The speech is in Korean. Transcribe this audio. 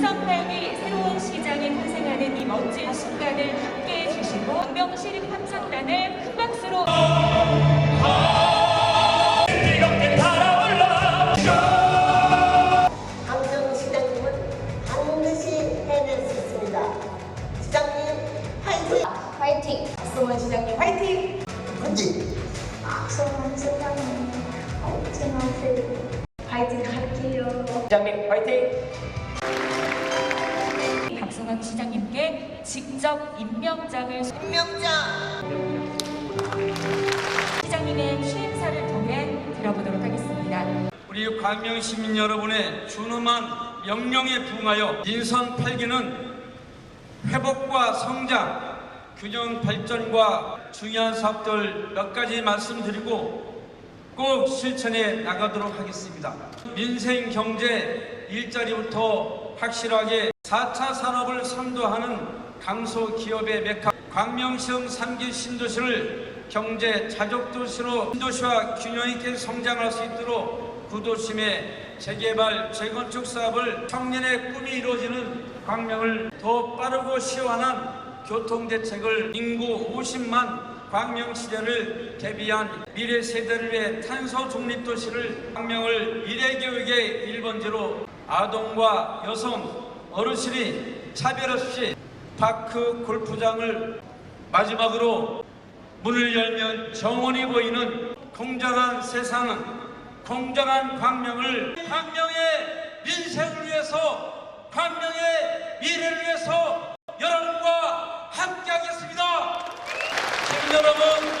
민선팔기 새로운 시장이 탄생하는 이 멋진 순간을 함께해 주시고 광명시립 합창단을 큰 박수로 강정시장님은 반드시 해낼 수 있습니다. 시장님 화이팅! 화이팅! 박성원 시장님 화이팅! 화이팅! 박성원 시장님 화이팅 하세요. 화이팅 할게요. 시장님 화이팅! 박성환 시장님께 직접 임명장을 수- 임명장! 시장님의 취임사를 통해 들어보도록 하겠습니다. 우리 광명 시민 여러분의 준엄한 명령에 부응하여 인선 8기는 회복과 성장, 균형 발전과 중요한 사업들 몇 가지 말씀드리고 꼭 실천해 나가도록 하겠습니다. 민생 경제 일자리부터 확실하게 4차 산업을 선도하는 강소 기업의 메카 광명시흥 3기 신도시를 경제 자족도시로 신도시와 균형 있게 성장할 수 있도록 구도심의 재개발, 재건축 사업을 청년의 꿈이 이루어지는 광명을 더 빠르고 시원한 교통대책을 인구 50만 광명 시대를 대비한 미래 세대를 위해 탄소 중립 도시를 광명을 미래 교육의 1번지로 아동과 여성, 어르신이 차별 없이 파크 골프장을 마지막으로 문을 열면 정원이 보이는 공정한 세상은 공정한 광명을 광명의 민생을 위해서 광명의 미래를 위해서 여